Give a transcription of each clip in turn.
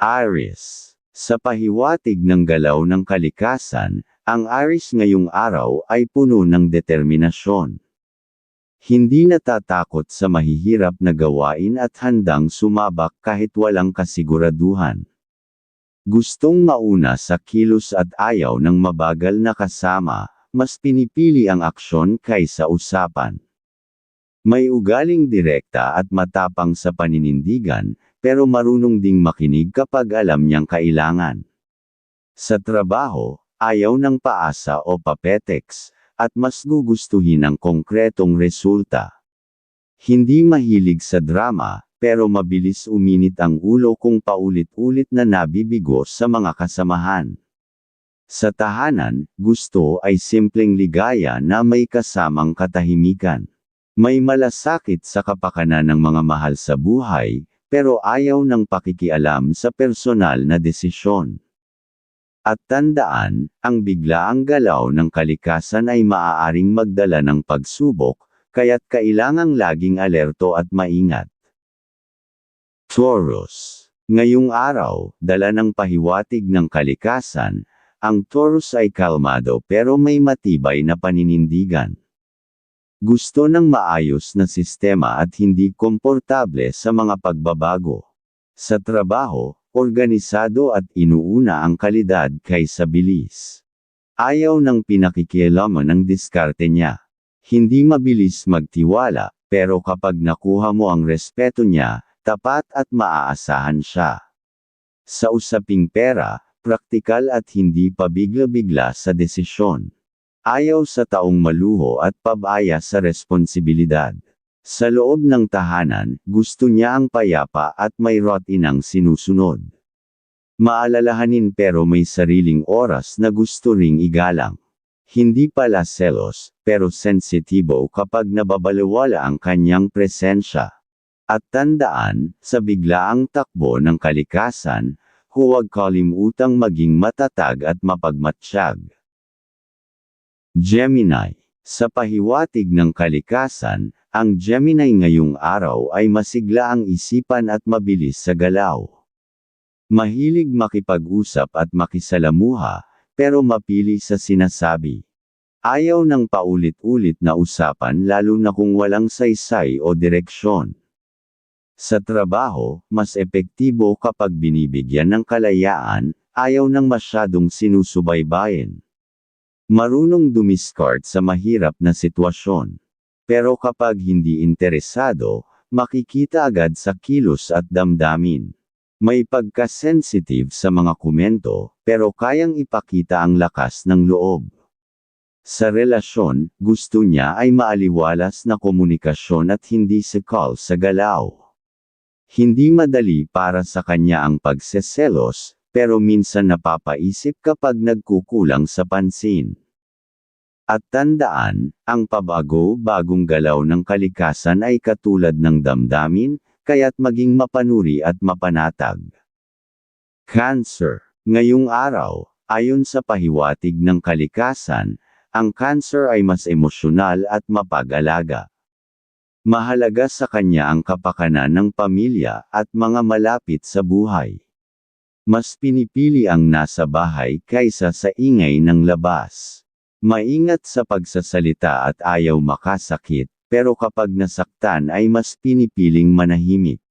Aries. Sa pahiwatig ng galaw ng kalikasan, ang Aries ngayong araw ay puno ng determinasyon. Hindi natatakot sa mahihirap na gawain at handang sumabak kahit walang kasiguraduhan. Gustong mauna sa kilos at ayaw ng mabagal na kasama, mas pinipili ang aksyon kaysa usapan. May ugaling direkta at matapang sa paninindigan, pero marunong ding makinig kapag alam niyang kailangan. Sa trabaho, ayaw ng paasa o papetex, at mas gugustuhin ang konkretong resulta. Hindi mahilig sa drama, pero mabilis uminit ang ulo kung paulit-ulit na nabibigo sa mga kasamahan. Sa tahanan, gusto ay simpleng ligaya na may kasamang katahimikan. May malasakit sa kapakanan ng mga mahal sa buhay, pero ayaw ng pakikialam sa personal na desisyon. At tandaan, ang biglaang galaw ng kalikasan ay maaaring magdala ng pagsubok, kaya't kailangang laging alerto at maingat. Taurus. Ngayong araw, dala ng pahiwatig ng kalikasan, ang Taurus ay kalmado pero may matibay na paninindigan. Gusto ng maayos na sistema at hindi komportable sa mga pagbabago. Sa trabaho, organisado at inuuna ang kalidad kaysa bilis. Ayaw ng pinakikialaman ng diskarte niya. Hindi mabilis magtiwala, pero kapag nakuha mo ang respeto niya, tapat at maaasahan siya. Sa usaping pera, praktikal at hindi pabigla-bigla sa desisyon. Ayaw sa taong maluho at pabaya sa responsibilidad. Sa loob ng tahanan, gusto niya ang payapa at may rotinang sinusunod. Maalalahanin pero may sariling oras na gusto ring igalang. Hindi pala selos, pero sensitibo kapag nababalawala ang kanyang presensya. At tandaan, sa biglaang takbo ng kalikasan, huwag kalimutang maging matatag at mapagmatsyag. Gemini. Sa pahiwatig ng kalikasan, ang Gemini ngayong araw ay masigla ang isipan at mabilis sa galaw. Mahilig makipag-usap at makisalamuha, pero mapili sa sinasabi. Ayaw ng paulit-ulit na usapan lalo na kung walang saysay o direksyon. Sa trabaho, mas epektibo kapag binibigyan ng kalayaan, ayaw ng masyadong sinusubaybayin. Marunong dumiskart sa mahirap na sitwasyon. Pero kapag hindi interesado, makikita agad sa kilos at damdamin. May pagka-sensitive sa mga komento, pero kayang ipakita ang lakas ng loob. Sa relasyon, gusto niya ay maaliwalas na komunikasyon at hindi sikal sa galaw. Hindi madali para sa kanya ang pagseselos, pero minsan napapaisip kapag nagkukulang sa pansin. At tandaan, ang pabago-bagong galaw ng kalikasan ay katulad ng damdamin, kaya't maging mapanuri at mapanatag. Cancer. Ngayong araw, ayon sa pahiwatig ng kalikasan, ang cancer ay mas emosyonal at mapag-alaga. Mahalaga sa kanya ang kapakanan ng pamilya at mga malapit sa buhay. Mas pinipili ang nasa bahay kaysa sa ingay ng labas. Maingat sa pagsasalita at ayaw makasakit, pero kapag nasaktan ay mas pinipiling manahimik.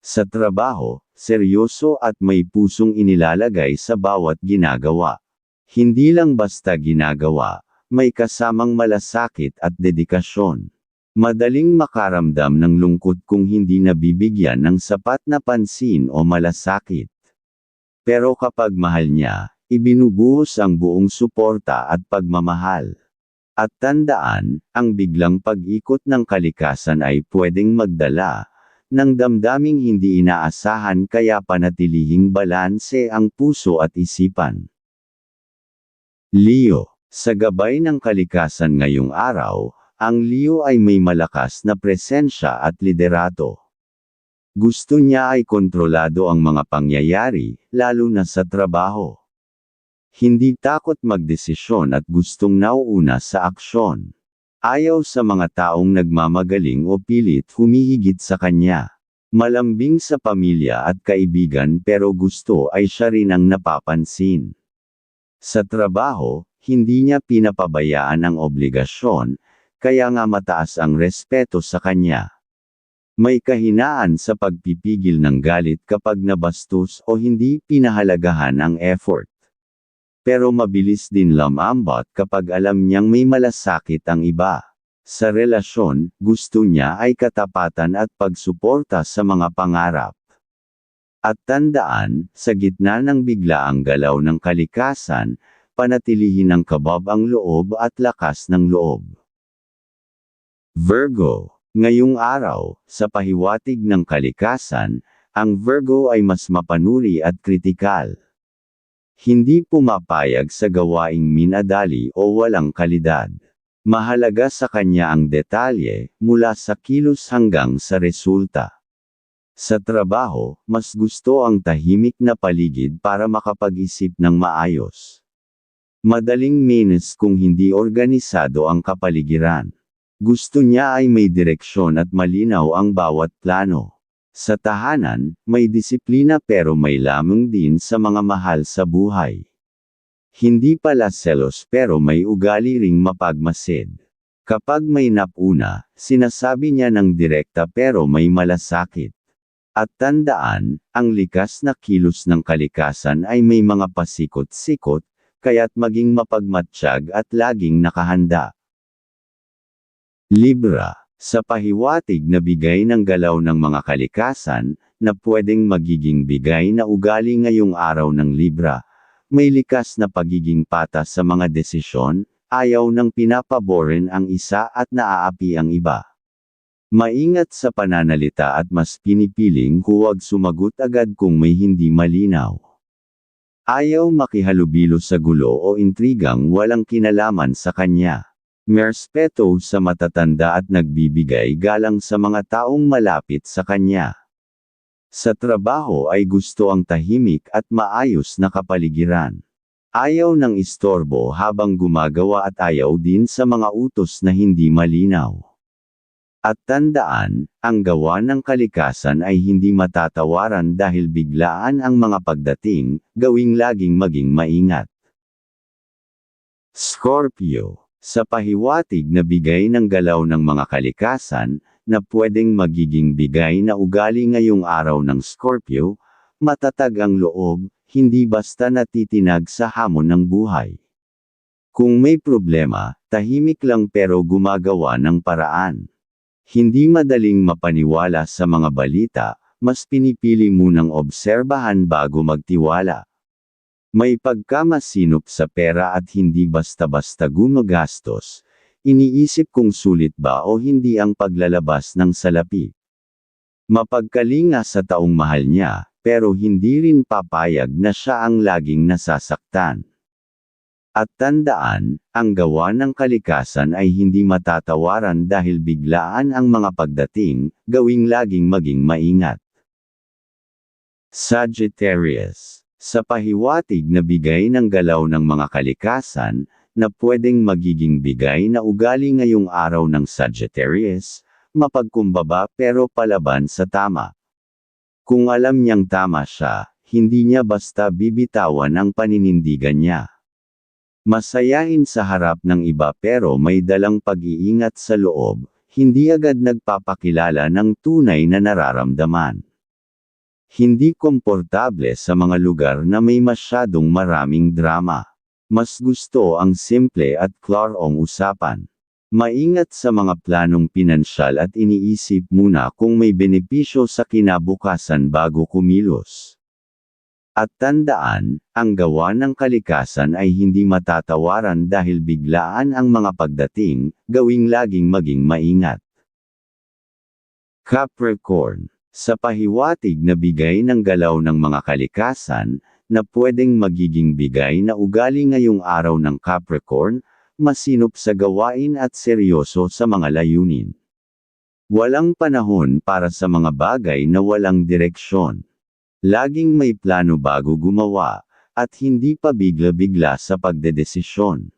Sa trabaho, seryoso at may pusong inilalagay sa bawat ginagawa. Hindi lang basta ginagawa, may kasamang malasakit at dedikasyon. Madaling makaramdam ng lungkot kung hindi nabibigyan ng sapat na pansin o malasakit. Pero kapag mahal niya, ibinubuhos ang buong suporta at pagmamahal. At tandaan, ang biglang pag-ikot ng kalikasan ay pwedeng magdala ng damdaming hindi inaasahan kaya panatilihing balanse ang puso at isipan. Leo, sa gabay ng kalikasan ngayong araw, ang Leo ay may malakas na presensya at liderato. Gusto niya ay kontrolado ang mga pangyayari, lalo na sa trabaho. Hindi takot magdesisyon at gustong nauuna sa aksyon. Ayaw sa mga taong nagmamagaling o pilit humihigit sa kanya. Malambing sa pamilya at kaibigan pero gusto ay siya rin ang napapansin. Sa trabaho, hindi niya pinapabayaan ang obligasyon, kaya nga mataas ang respeto sa kanya. May kahinaan sa pagpipigil ng galit kapag nabastos o hindi pinahalagahan ang effort. Pero mabilis din lamambot kapag alam niyang may malasakit ang iba. Sa relasyon, gusto niya ay katapatan at pagsuporta sa mga pangarap. At tandaan, sa gitna ng biglaang galaw ng kalikasan, panatilihin ng kabab ang loob at lakas ng loob. Virgo, ngayong araw, sa pahiwatig ng kalikasan, ang Virgo ay mas mapanuri at kritikal. Hindi pumapayag sa gawaing minadali o walang kalidad. Mahalaga sa kanya ang detalye, mula sa kilos hanggang sa resulta. Sa trabaho, mas gusto ang tahimik na paligid para makapag-isip ng maayos. Madaling minus kung hindi organisado ang kapaligiran. Gusto niya ay may direksyon at malinaw ang bawat plano. Sa tahanan, may disiplina pero may lamang din sa mga mahal sa buhay. Hindi pala selos pero may ugali ring mapagmasid. Kapag may napuna, sinasabi niya ng direkta pero may malasakit. At tandaan, ang likas na kilos ng kalikasan ay may mga pasikot-sikot, kaya't maging mapagmatsyag at laging nakahanda. Libra, sa pahiwatig na bigay ng galaw ng mga kalikasan, na pwedeng magiging bigay na ugali ngayong araw ng Libra, may likas na pagiging patas sa mga desisyon, ayaw nang pinapaborin ang isa at naaapi ang iba. Maingat sa pananalita at mas pinipiling huwag sumagot agad kung may hindi malinaw. Ayaw makihalubilo sa gulo o intrigang walang kinalaman sa kanya. Merspeto sa matatanda at nagbibigay galang sa mga taong malapit sa kanya. Sa trabaho ay gusto ang tahimik at maayos na kapaligiran. Ayaw ng istorbo habang gumagawa at ayaw din sa mga utos na hindi malinaw. At tandaan, ang gawa ng kalikasan ay hindi matatawaran dahil biglaan ang mga pagdating, gawing laging maging maingat. Scorpio, sa pahiwatig na bigay ng galaw ng mga kalikasan, na pwedeng magiging bigay na ugali ngayong araw ng Scorpio, matatag ang loob, hindi basta natitinag sa hamon ng buhay. Kung may problema, tahimik lang pero gumagawa ng paraan. Hindi madaling mapaniwala sa mga balita, mas pinipili munang obserbahan bago magtiwala. May pagkamasinop sa pera at hindi basta-basta gumagastos, Iniisip kung sulit ba o hindi ang paglalabas ng salapi. Mapagkalinga sa taong mahal niya, pero hindi rin papayag na siya ang laging nasasaktan. At tandaan, ang gawa ng kalikasan ay hindi matatawaran dahil biglaan ang mga pagdating, gawing laging maging maingat. Sagittarius Sa pahiwatig na bigay ng galaw ng mga kalikasan, na pwedeng magiging bigay na ugali ngayong araw ng Sagittarius, mapagkumbaba pero palaban sa tama. Kung alam niyang tama siya, hindi niya basta bibitawan ang paninindigan niya. Masayahin sa harap ng iba pero may dalang pag-iingat sa loob, hindi agad nagpapakilala ng tunay na nararamdaman. Hindi komportable sa mga lugar na may masyadong maraming drama. Mas gusto ang simple at klarong usapan. Maingat sa mga planong pinansyal at iniisip muna kung may benepisyo sa kinabukasan bago kumilos. At tandaan, ang gawa ng kalikasan ay hindi matatawaran dahil biglaan ang mga pagdating, gawing laging maging maingat. Capricorn Sa pahiwatig na bigay ng galaw ng mga kalikasan, na pwedeng magiging bigay na ugali ngayong araw ng Capricorn, masinop sa gawain at seryoso sa mga layunin. Walang panahon para sa mga bagay na walang direksyon. Laging may plano bago gumawa, at hindi pa bigla-bigla sa pagdedesisyon.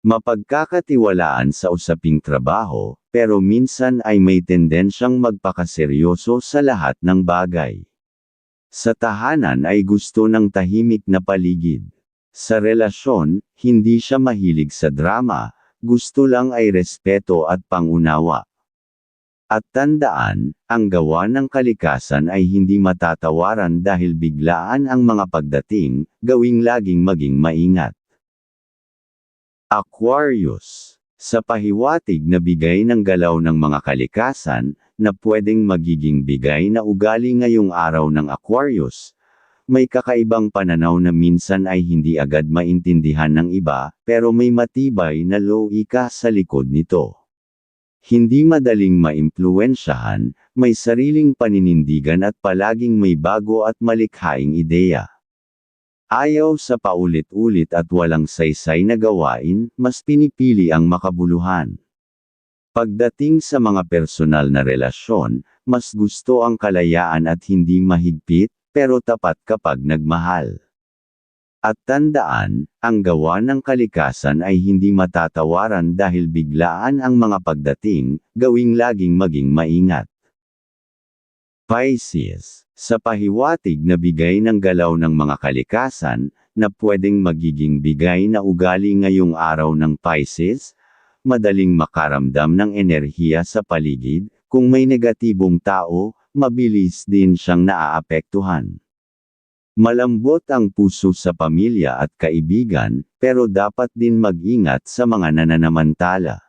Mapagkakatiwalaan sa usaping trabaho, pero minsan ay may tendensyang magpakaseryoso sa lahat ng bagay. Sa tahanan ay gusto ng tahimik na paligid. Sa relasyon, hindi siya mahilig sa drama, gusto lang ay respeto at pangunawa. At tandaan, ang gawa ng kalikasan ay hindi matatawaran dahil biglaan ang mga pagdating, gawing laging maging maingat. Aquarius Sa pahiwatig na bigay ng galaw ng mga kalikasan, na pwedeng magiging bigay na ugali ngayong araw ng Aquarius, may kakaibang pananaw na minsan ay hindi agad maintindihan ng iba, pero may matibay na loika sa likod nito. Hindi madaling maimpluwensyahan, may sariling paninindigan at palaging may bago at malikhaing ideya. Ayaw sa paulit-ulit at walang saysay na gawain, mas pinipili ang makabuluhan. Pagdating sa mga personal na relasyon, mas gusto ang kalayaan at hindi mahigpit, pero tapat kapag nagmahal. At tandaan, ang gawa ng kalikasan ay hindi matatawaran dahil biglaan ang mga pagdating, gawing laging maging maingat. Pisces, sa pahiwatig na bigay ng galaw ng mga kalikasan, na pwedeng magiging bigay na ugali ngayong araw ng Pisces, madaling makaramdam ng enerhiya sa paligid, kung may negatibong tao, mabilis din siyang naaapektuhan. Malambot ang puso sa pamilya at kaibigan, pero dapat din mag-ingat sa mga nananamantala.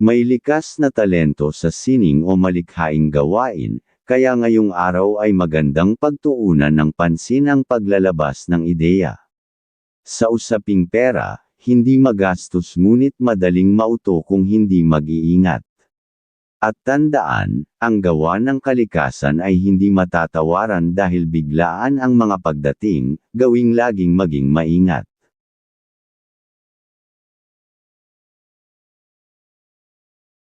May likas na talento sa sining o malikhaing gawain, kaya ngayong araw ay magandang pagtuunan ng pansin ang paglalabas ng ideya. Sa usaping pera, hindi magastos ngunit madaling mauto kung hindi mag-iingat. At tandaan, ang gawa ng kalikasan ay hindi matatawaran dahil biglaan ang mga pagdating, gawing laging maging maingat.